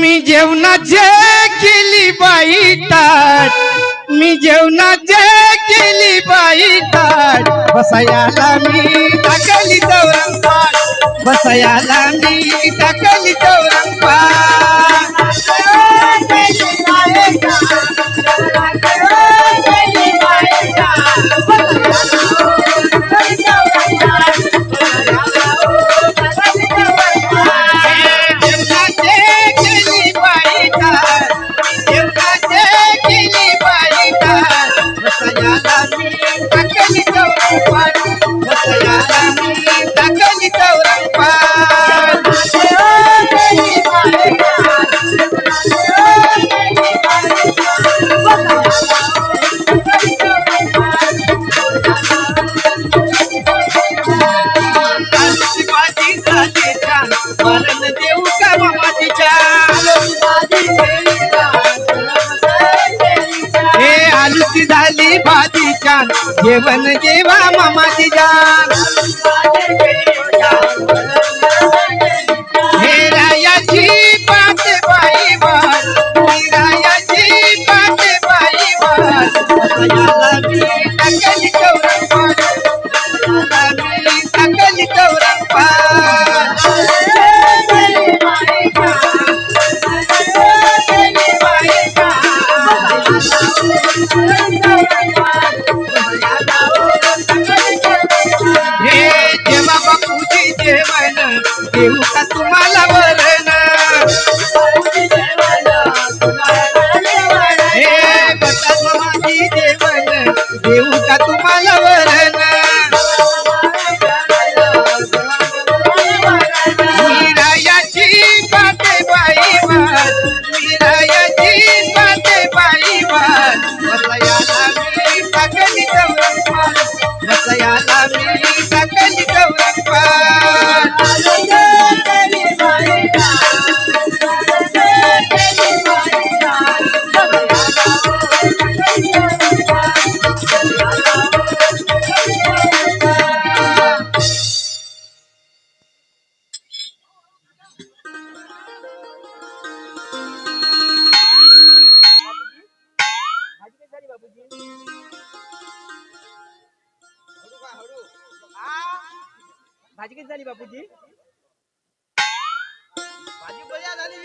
मी जेवणाचे केली बाई ताट. मी जेवणाचे केली बाई ताट. बसयाला मी टाकली दौरंगाट बसयाला मी जेवण जेवा मामाची जान બાપુજી. હા? ભાજી કેટલી ચાલી બાપુજી ભાજી બજા ચાલી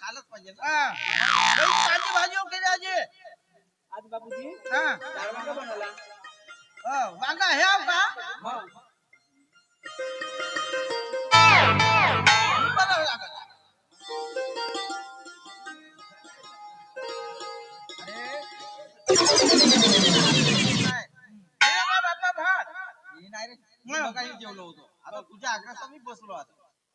खालच पाहिजे कांदे भाजी ओके आजी आज बापूजी हा बनवला वांगा हे जेवलो होतो. आता तुझ्या आग्रहात मी बसलो आता.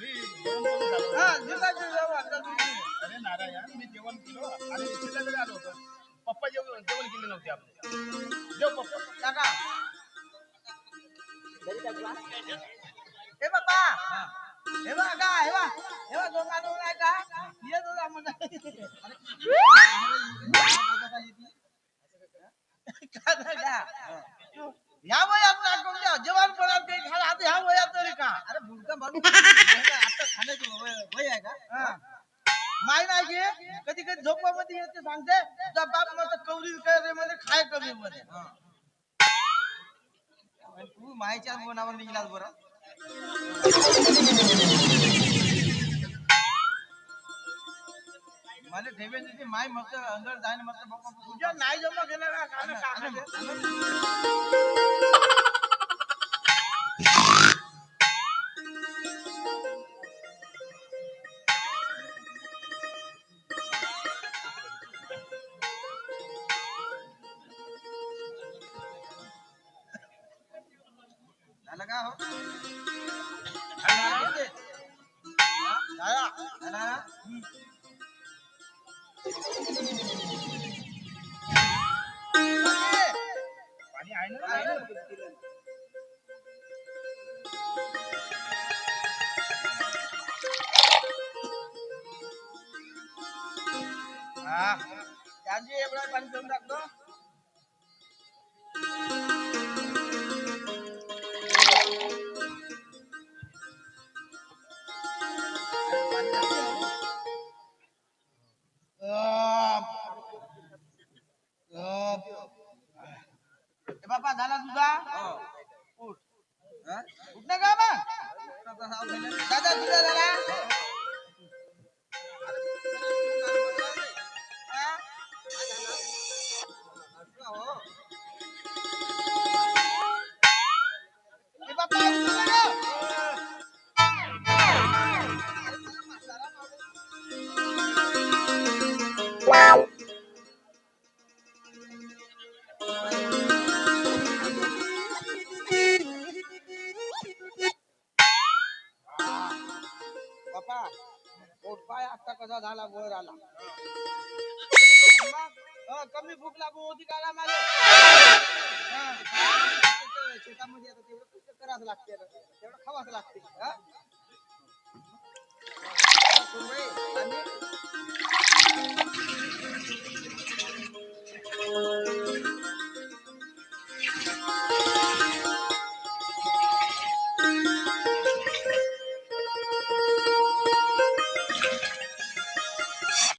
हा, अरे नारायण मी जेवण केलं आणि उशिरा आलो होतो. पप्पा जेवण जेवण केले नव्हते आपले. जेव पप्पा. हा? हे हे का हे हे दोन गाणं का? येत होता ह्या वयात ना कोणत्या जवान काही आता ह्या वयात तरी माणूस आता खाण्याची वय आहे का. माय नाही घे कधी कधी झोपामध्ये येते सांगते. तुझा बाप म्हणतो कवरी करे मध्ये खाय कमी मध्ये. हा. तू मायच्या मनावर निघलास बरं. मला ठेवायची ती माय मस्त अंदर जायला मस्त बाप्पा तुझ्या नाही जमा गेला का खाणं टाकायचं. झालं का हो झालं? पप्पा पोटपाय आता कसा झाला वर आला अ, कमी भूक लागू होती काला माझ्या शेतामध्ये आता तेवढं पुस्तक करावं लागते आता. तेवढं खावाच लागते हा? हा, सुनबाई, आणि